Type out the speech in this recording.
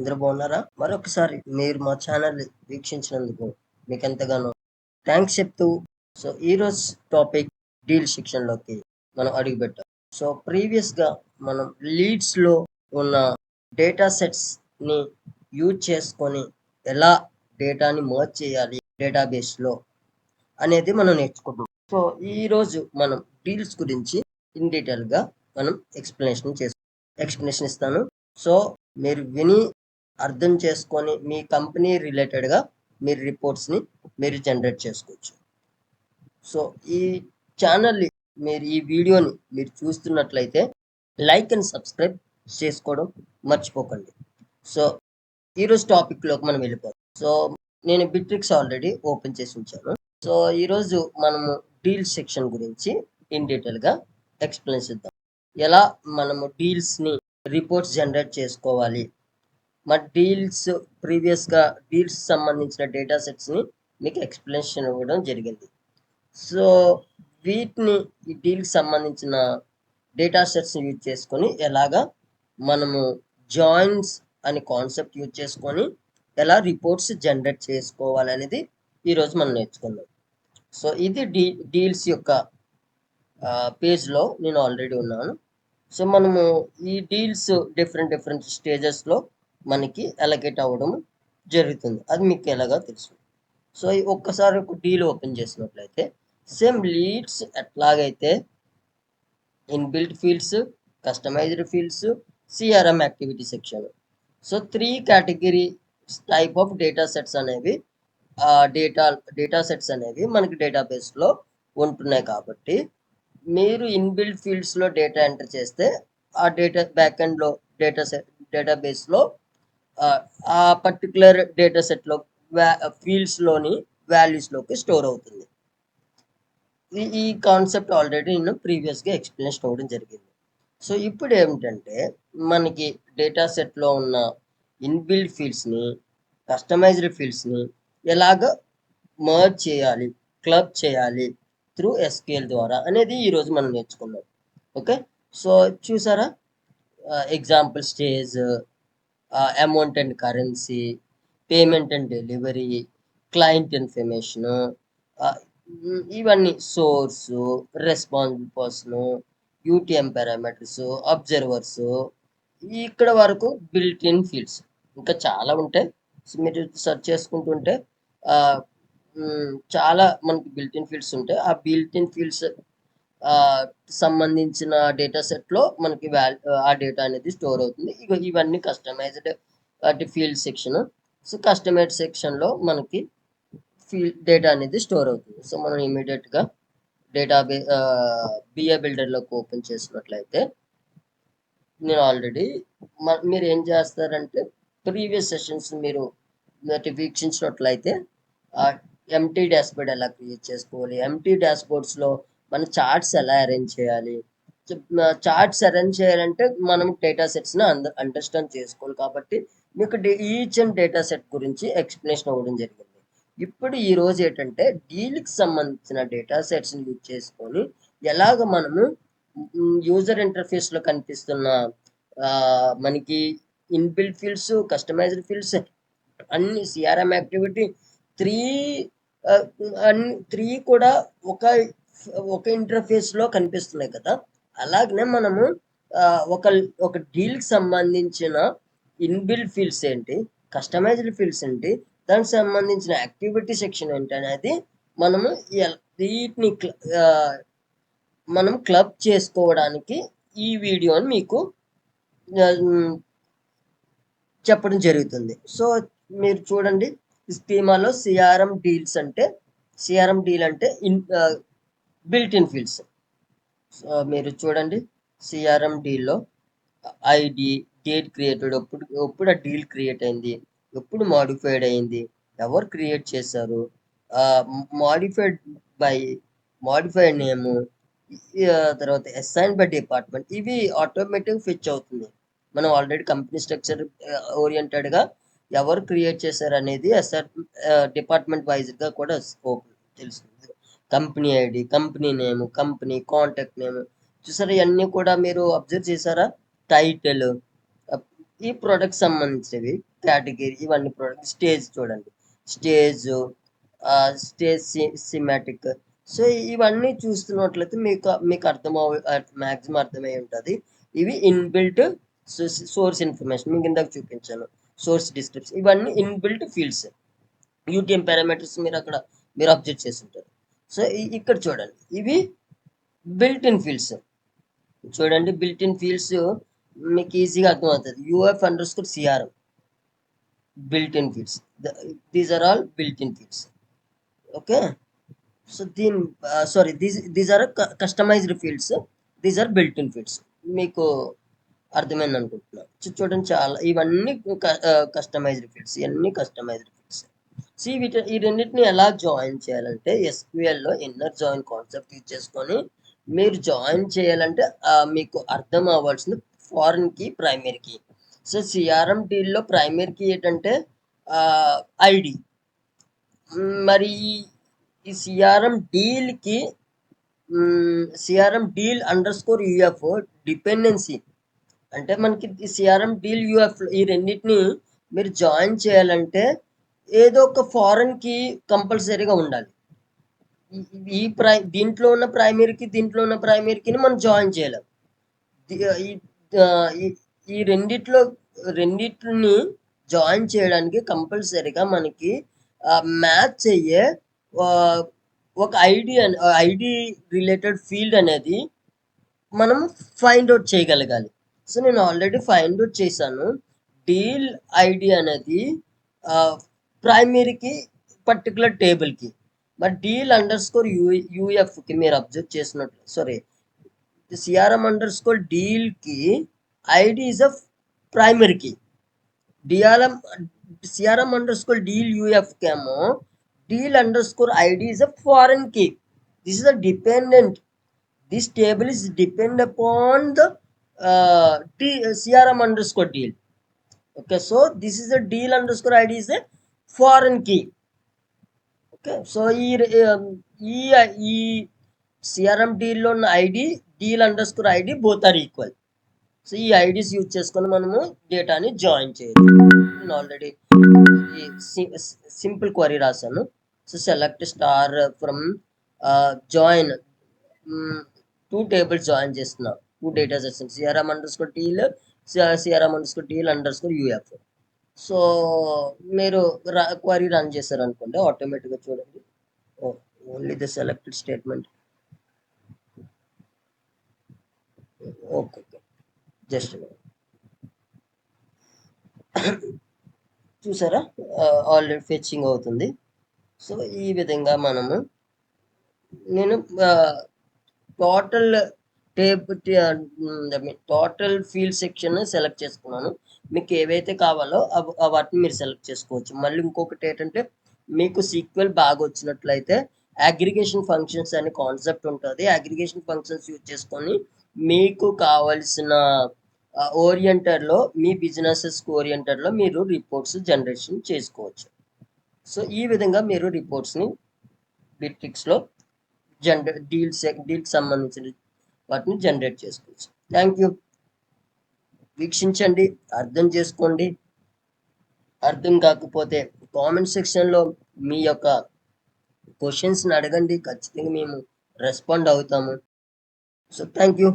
అందరూ బాగున్నారా? మరొకసారి మీరు మా ఛానల్ వీక్షించినందుకు మీకు ఎంతగానో థ్యాంక్స్ చెప్తూ సో ఈరోజు టాపిక్ డీల్ శిక్షణలోకి మనం అడుగుపెట్టాం. సో ప్రీవియస్గా మనం లీడ్స్లో ఉన్న డేటా సెట్స్ని యూజ్ చేసుకొని ఎలా డేటాని మర్చ్ చేయాలి డేటాబేస్లో అనేది మనం నేర్చుకుంటాం సో ఈరోజు మనం డీల్స్ గురించి ఇన్ డీటెయిల్గా మనం ఎక్స్ప్లెనేషన్ చేస్తాం. ఎక్స్ప్లెనేషన్ ఇస్తాను. సో మీరు విని అర్థం చేసుకొని మీ కంపెనీ రిలేటెడ్గా మీరు రిపోర్ట్స్ని మీరు జనరేట్ చేసుకోవచ్చు. సో ఈ ఛానల్ని మీరు ఈ వీడియోని మీరు చూస్తున్నట్లయితే లైక్ అండ్ సబ్స్క్రైబ్ చేసుకోవడం మర్చిపోకండి. సో ఈరోజు టాపిక్లోకి మనం వెళ్ళిపోతాం సో నేను బిట్రిక్స్ ఆల్రెడీ ఓపెన్ చేసి ఉంచాను. సో ఈరోజు మనము డీల్ సెక్షన్ గురించి ఇన్ డీటెయిల్గా ఎక్స్ప్లెయిన్ చేద్దాం. ఎలా మనము డీల్స్ని రిపోర్ట్స్ జనరేట్ చేసుకోవాలి మా డీల్స్ ప్రీవియస్గా డీల్స్ సంబంధించిన డేటా సెట్స్ని మీకు ఎక్స్ప్లెనేషన్ ఇవ్వడం జరిగింది. సో వీటిని ఈ డీల్కి సంబంధించిన డేటా సెట్స్ని యూజ్ చేసుకొని ఎలాగా మనము జాయిన్స్ అనే కాన్సెప్ట్ యూజ్ చేసుకొని ఎలా రిపోర్ట్స్ జనరేట్ చేసుకోవాలనేది ఈరోజు మనం నేర్చుకుందాం. సో ఇది డీ డీల్స్ యొక్క పేజ్లో నేను ఆల్రెడీ ఉన్నాను. సో మనము ఈ డీల్స్ డిఫరెంట్ డిఫరెంట్ స్టేజెస్లో మనకి అలకేట్ అవ్వడం జరుగుతుంది. అది మీకు ఎలాగా తెలుసు. సో ఒక్కసారి ఒక డీల్ ఓపెన్ చేసినట్లయితే సేమ్ లీడ్స్ ఎట్లాగైతే inbuilt fields customized fields CRM activity section so three category type of data sets అనేవి డేటా డేటా సెట్స్ అనేవి మనకి డేటాబేస్లో ఉంటున్నాయి కాబట్టి మీరు ఇన్బిల్డ్ ఫీల్డ్స్లో డేటా ఎంటర్ చేస్తే ఆ డేటా బ్యాక్ ఎండ్లో డేటా సెట్ డేటాబేస్లో ఆ పర్టికులర్ డేటా సెట్లో లోని ఫీల్డ్స్లోని వాల్యూస్లోకి స్టోర్ అవుతుంది. ఈ ఈ కాన్సెప్ట్ ఆల్రెడీ నేను ప్రీవియస్గా ఎక్స్ప్లెయిన్ అవ్వడం జరిగింది. సో ఇప్పుడు ఏమిటంటే మనకి డేటా సెట్లో ఉన్న ఇన్బిల్డ్ ఫీల్డ్స్ని కస్టమైజ్డ్ ఫీల్డ్స్ని ఎలాగ మర్జ్ చేయాలి క్లబ్ చేయాలి త్రూ ఎస్కేఎల్ ద్వారా అనేది ఈరోజు మనం నేర్చుకున్నాం. ఓకే సో చూసారా? Example stage amount and currency payment and delivery client information ఇవన్నీ source responsible person UTM parameters observers ఇక్కడ వరకు బిల్ట్ ఇన్ ఫీల్డ్స్ ఇంకా చాలా ఉంటాయి. మీరు సెర్చ్ చేసుకుంటుంటే చాలా మనకి బిల్ట్ ఇన్ ఫీల్డ్స్ ఉంటాయి. ఆ బిల్ట్ ఇన్ ఫీల్డ్స్ సంబంధించిన డేటా సెట్లో మనకి వాల్ ఆ డేటా అనేది స్టోర్ అవుతుంది. ఇక ఇవన్నీ కస్టమైజ్డ్ వాటి ఫీల్డ్ సెక్షన్ సో కస్టమైజ్డ్ సెక్షన్లో మనకి ఫీల్డ్ డేటా అనేది స్టోర్ అవుతుంది. సో మనం ఇమీడియట్గా డేటా బే బిఏ బిల్డర్లోకి ఓపెన్ చేసినట్లయితే నేను ఆల్రెడీ మీరు ఏం చేస్తారంటే ప్రీవియస్ సెషన్స్ మీరు వీక్షించినట్లయితే ఎంటీ డాష్బోర్డ్ ఎలా క్రియేట్ చేసుకోవాలి? ఎంటీ డాష్బోర్డ్స్లో మన చార్ట్స్ ఎలా అరేంజ్ చేయాలి? చార్ట్స్ అరేంజ్ చేయాలంటే మనం డేటా సెట్స్ని అంద అండర్స్టాండ్ చేసుకోవాలి కాబట్టి మీకు ఈచ్ అండ్ డేటా సెట్ గురించి ఎక్స్ప్లెనేషన్ అవ్వడం జరిగింది. ఇప్పుడు ఈ రోజు ఏంటంటే డీల్కి సంబంధించిన డేటా సెట్స్ని యూజ్ చేసుకొని ఎలాగ మనము యూజర్ ఇంటర్ఫేస్లో కనిపిస్తున్న మనకి ఇన్బిల్డ్ ఫీల్డ్స్ కస్టమైజ్డ్ ఫీల్డ్స్ అన్ని సిఆర్ఎం యాక్టివిటీ త్రీ అన్ని త్రీ కూడా ఒక ఒక ఇంటర్ఫేస్లో కనిపిస్తున్నాయి కదా. అలాగనే మనము ఒక ఒక డీల్కి సంబంధించిన ఇన్బిల్డ్ ఫీల్డ్స్ ఏంటి కస్టమైజ్డ్ ఫీల్డ్స్ ఏంటి దానికి సంబంధించిన యాక్టివిటీ సెక్షన్ ఏంటి అనేది మనము వీటిని మనం క్లబ్ చేసుకోవడానికి ఈ వీడియోని మీకు చెప్పడం జరుగుతుంది. సో మీరు చూడండి స్కీమాలో సిఆర్ఎం డీల్స్ అంటే సిఆర్ఎం డీల్ అంటే ఇన్ బిల్ట్ ఇన్ ఫీల్డ్స్ మీరు చూడండి సిఆర్ఎం డీల్లో ఐడి డేట్ క్రియేటెడ్ ఎప్పుడు ఎప్పుడు ఆ డీల్ క్రియేట్ అయింది ఎప్పుడు మాడిఫైడ్ అయింది ఎవరు క్రియేట్ చేశారు మాడిఫైడ్ బై మాడిఫైడ్ నేము తర్వాత అసైన్ బై డిపార్ట్మెంట్ ఇవి ఆటోమేటిక్ ఫిచ్ అవుతుంది. మనం ఆల్రెడీ కంపెనీ స్ట్రక్చర్ ఓరియంటెడ్గా ఎవరు క్రియేట్ చేశారు అనేది డిపార్ట్మెంట్ వైజ్గా కూడా స్కోప్ తెలుస్తుంది. Company ID company name company contact name. చూసారా ఇవన్నీ కూడా మీరు అబ్జర్వ్ చేశారా? టైటిల్. ఈ ప్రోడక్ట్ సంబంధించినవి కేటగిరీ ఇవన్నీ ప్రోడక్ట్. స్టేజ్ చూడండి. స్టేజ్ స్టేజ్ సిమాటిక్. సో ఇవన్నీ చూస్తున్నట్లయితే మీకు మీకు అర్థం మ్యాక్సిమం అర్థమై ఉంటుంది. ఇవి ఇన్బిల్ట్ సోర్స్ ఇన్ఫర్మేషన్. మీకు ఇందాక చూపించాను. Source description. ఇవన్నీ ఇన్బిల్ట్ ఫీల్డ్స్. యూటీఎం పారామీటర్స్ మీరు అక్కడ మీరు అబ్జర్వ్ చేసి ఉంటారు. సో ఇక్కడ చూడండి. ఇవి బిల్ట్ ఇన్ ఫీల్డ్స్ చూడండి బిల్ట్ ఇన్ ఫీల్డ్స్ మీకు ఈజీగా అర్థమవుతుంది. UF underscore CRM built in fields these are all built in fields okay? So దీని sorry these these are customized fields these are built in fields మీకు అర్థమైంది అనుకుంటున్నాను చూడండి చాలా ఇవన్నీ కస్టమైజ్డ్ ఫీల్డ్స్ ఇవన్నీ కస్టమైజ్డ్ ఫీల్డ్స్ సి వీటి ఈ రెండింటిని ఎలా జాయిన్ చేయాలంటే ఎస్క్యూఎల్లో ఇన్నర్ జాయిన్ కాన్సెప్ట్ యూజ్ చేసుకొని మీరు జాయిన్ చేయాలంటే మీకు అర్థం అవ్వాల్సింది foreign key primary key. So CRM డీల్లో primary key ఏంటంటే ఐడి. మరి ఈ- CRM డీల్కి CRM deal underscore UF dependency. అంటే మనకి సిఆర్ఎం డీల్ యూఎఫ్ ఈ రెండింటిని మీరు జాయిన్ చేయాలంటే ఏదో ఒక ఫారెన్కి కంపల్సరీగా ఉండాలి. ఈ- ప్రై దీంట్లో ఉన్న ప్రైమరీకి దీంట్లో ఉన్న ప్రైమరీకి మనం జాయిన్ చేయలేం. ఈ- రెండిట్లో రెండిటిని జాయిన్ చేయడానికి కంపల్సరీగా మనకి మ్యాచ్ అయ్యే ఒక ఐడి ఐడి రిలేటెడ్ ఫీల్డ్ అనేది మనం ఫైండ్ అవుట్ చేయగలగాలి. సో నేను ఆల్రెడీ ఫైండ్ అవుట్ చేశాను. డీల్ ఐడి అనేది ప్రైమరీకి పర్టికులర్ టేబుల్కి మరి డీల్ అండర్ స్కోర్ యూ యూఎఫ్కి మీరు అబ్జర్వ్ చేసినట్లు సారీ సిఆర్ఎం అండర్ స్కోర్ డీల్కి ఐడి ఇస్ అ ప్రైమరీకి DRM CRM underscore deal యూఎఫ్కి ఏమో deal underscore ID is a foreign key this is a dependent this table is depend upon the uh, T, crm underscore deal okay so this is a deal underscore id is a foreign key okay so ఈ ఈ ఈ CRM డీల్లో ఉన్న ID deal underscore ID both are equal. So ఈ IDs use చేసుకొని మనము డేటాని join చేయొచ్చు. నేను ఆల్రెడీ సింపుల్ క్వరీ రాశాను. So select star from join. Two tables join చేస్తున్నాం. Two data sets. CRM underscore deal CRM underscore deal underscore UF. So మీరు query run చేశారు అనుకోండి ఆటోమేటిక్గా చూడండి. Only the selected statement okay okay. Just చూసారా? Already fetching అవుతుంది. So ఈ విధంగా మనము నేను total type total field section select చేసుకున్నాను. మీకు ఏవైతే కావాలో అవి వాటిని మీరు సెలెక్ట్ చేసుకోవచ్చు. మళ్ళీ ఇంకొకటి ఏంటంటే మీకు సీక్వెల్ బాగా వచ్చినట్లయితే అగ్రిగేషన్ ఫంక్షన్స్ అనే కాన్సెప్ట్ ఉంటుంది. అగ్రిగేషన్ ఫంక్షన్స్ యూజ్ చేసుకొని మీకు కావలసిన ఓరియంటర్లో మీ బిజినెసెస్కి ఓరియంటర్లో మీరు రిపోర్ట్స్ జనరేషన్ చేసుకోవచ్చు. సో ఈ విధంగా మీరు రిపోర్ట్స్ని బిట్రిక్స్లో జనరే డీల్స్ డీల్కి సంబంధించిన వాటిని జనరేట్ చేసుకోవచ్చు. థ్యాంక్ యూ వీక్షించండి అర్థం చేసుకోండి. అర్థం కాకపోతే కామెంట్ సెక్షన్లో మీ యొక్క క్వశ్చన్స్ని అడగండి. ఖచ్చితంగా మేము రెస్పాండ్ అవుతాము. So thank you